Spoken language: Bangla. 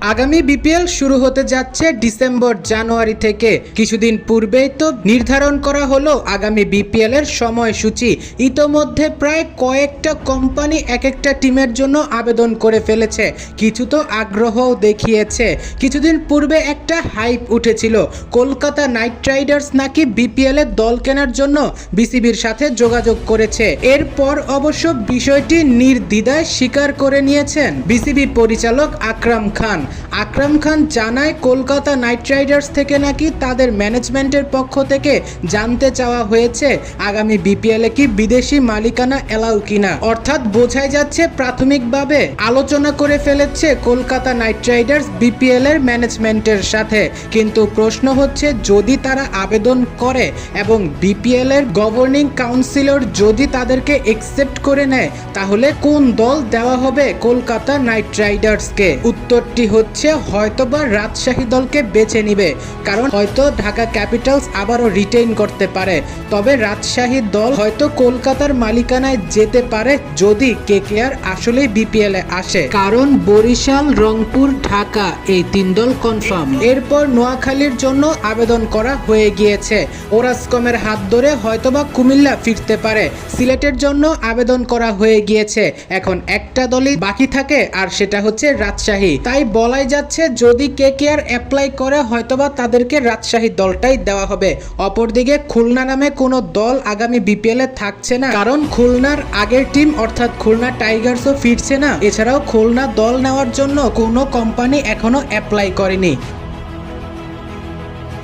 আগামী বিপিএল শুরু হতে যাচ্ছে ডিসেম্বর, জানুয়ারি থেকে। কিছুদিন পূর্বেই তো নির্ধারণ করা হলো আগামী বিপিএল এর সময়সূচি। ইতোমধ্যে প্রায় কয়েকটা কোম্পানি এক একটা টিমের জন্য আবেদন করে ফেলেছে। কিছু তো আগ্রহও দেখিয়েছে। কিছুদিন পূর্বে একটা হাইপ উঠেছিল। কলকাতা নাইট রাইডার্স নাকি বিপিএল এর দল কেনার জন্য বিসিবির সাথে যোগাযোগ করেছে। এরপর অবশ্য বিষয়টি নির্দ্বিধায় স্বীকার করে নিয়েছেন বিসিবি পরিচালক আকরাম খান। আকরাম খান জানায়, কলকাতা নাইট রাইডার্স থেকে নাকি তাদের ম্যানেজমেন্টের পক্ষ থেকে জানতে চাওয়া হয়েছে আগামী বিপিএল কি বিদেশি মালিকানা এলাও কিনা। অর্থাৎ বোঝাই যাচ্ছে প্রাথমিকভাবে আলোচনা করে ফেলেছে কলকাতা নাইট রাইডার্স বিপিএল এর ম্যানেজমেন্টের সাথে। কিন্তু প্রশ্ন হচ্ছে, যদি তারা আবেদন করে এবং বিপিএল এর গভর্নিং কাউন্সিলর যদি তাদেরকে একসেপ্ট করে নেয়, তাহলে কোন দল দেওয়া হবে কলকাতা নাইট রাইডার্সকে? উত্তরটি হচ্ছে হয়তোবা রাজশাহী দলকে বেছে নিবে, কারণ হয়তো ঢাকা ক্যাপিটালস আবারও রিটেইন করতে পারে। তবে রাজশাহী দল হয়তো কলকাতার মালিকানায় যেতে পারে যদি কেকেআর আসলেই বিপিএল এ আসে। কারণ বরিশাল, রংপুর, ঢাকা এই তিন দল কনফার্ম এরপর নোয়াখালীর জন্য আবেদন করা হয়ে গিয়েছে। ওরাসকমের হাত ধরে হয়তোবা কুমিল্লা ফিরতে পারে। সিলেটের জন্য আবেদন করা হয়ে গিয়েছে। এখন একটা দলই বাকি থাকে, আর সেটা হচ্ছে রাজশাহী। তাই বলাই যাচ্ছে, যদি কে কে আর অ্যাপ্লাই করে, হয়তোবা তাদেরকে রাজশাহী দলটাই দেওয়া হবে। অপরদিকে খুলনা নামে কোনো দল আগামী বিপিএল এ থাকছে না। কারণ খুলনার আগের টিম অর্থাৎ খুলনা টাইগার্সও ফিরছে না। এছাড়াও খুলনা দল নেওয়ার জন্য কোনো কোম্পানি এখনও অ্যাপ্লাই করেনি।